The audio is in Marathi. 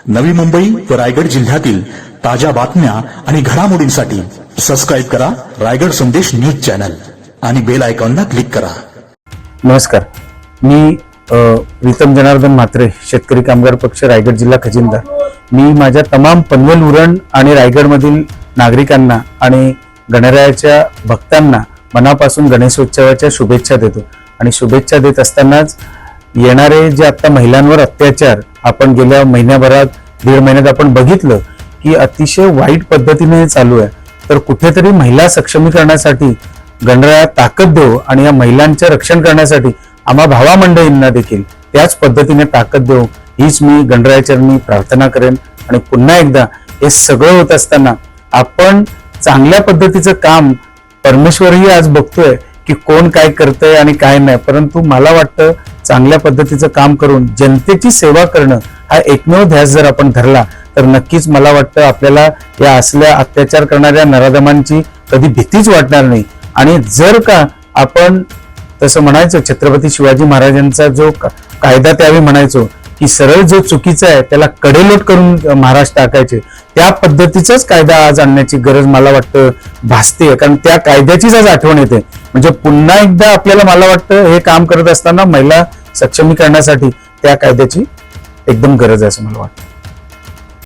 नवी मुंबई व रायगड जिल्ह्यातील ताज्या बातम्या आणि घडामोडींसाठी सबस्क्राईब करा रायगड संदेश न्यूज चॅनल आणि बेल आयकॉनला क्लिक करा. नमस्कार. मी प्रीतम जनार्दन म्हात्रे शेतकरी कामगार पक्ष रायगड जिल्हा खजिनदार. मी माझ्या तमाम पनवेल उरण आणि रायगडमधील नागरिकांना आणि गणरायाच्या भक्तांना मनापासून गणेशोत्सवाच्या शुभेच्छा देतो. आणि शुभेच्छा देत असतानाच येणारे जे आता महिलांवर अत्याचार आपण गेल्या महिन्याभरात दीड महिन्यात आपण बघितलं की अतिशय वाईट पद्धतीने हे चालू आहे. तर कुठेतरी महिला सक्षमीकरणासाठी गणराया ताकद देऊ आणि या महिलांचे रक्षण करण्यासाठी आम्हा भावा मंडळींना देखील त्याच पद्धतीने ताकद देऊ हीच मी गणरायाचरणी प्रार्थना करेन. आणि पुन्हा एकदा हे सगळं होत असताना आपण चांगल्या पद्धतीचं काम परमेश्वरही आज बघतोय की कोण काय करतंय आणि काय नाही. परंतु मला वाटतं चांगल्या पद्धतीचं काम करून जनतेची सेवा करणं हा एकमेव ध्यास जर आपण धरला तर नक्कीच मला वाटतं आपल्याला या असल्या अत्याचार करणाऱ्या नराधमांची कधी भीतीच वाटणार नाही. आणि जर का आपण तसं म्हणायचं छत्रपती शिवाजी महाराजांचा जो कायदा त्यावेळी म्हणायचो की सरळ जो चुकीचा आहे त्याला कडेलोट करून महाराष्ट्र टाकायचे त्या पद्धतीचाच कायदा आज आणण्याची गरज मला वाटतं भासते कारण त्या कायद्याचीच आज आठवण येते. म्हणजे पुन्हा एकदा आपल्याला मला वाटतं हे काम करत असताना महिला सक्षमीकरणासाठी त्या कायद्याची एकदम गरज आहे असं मला वाटतं.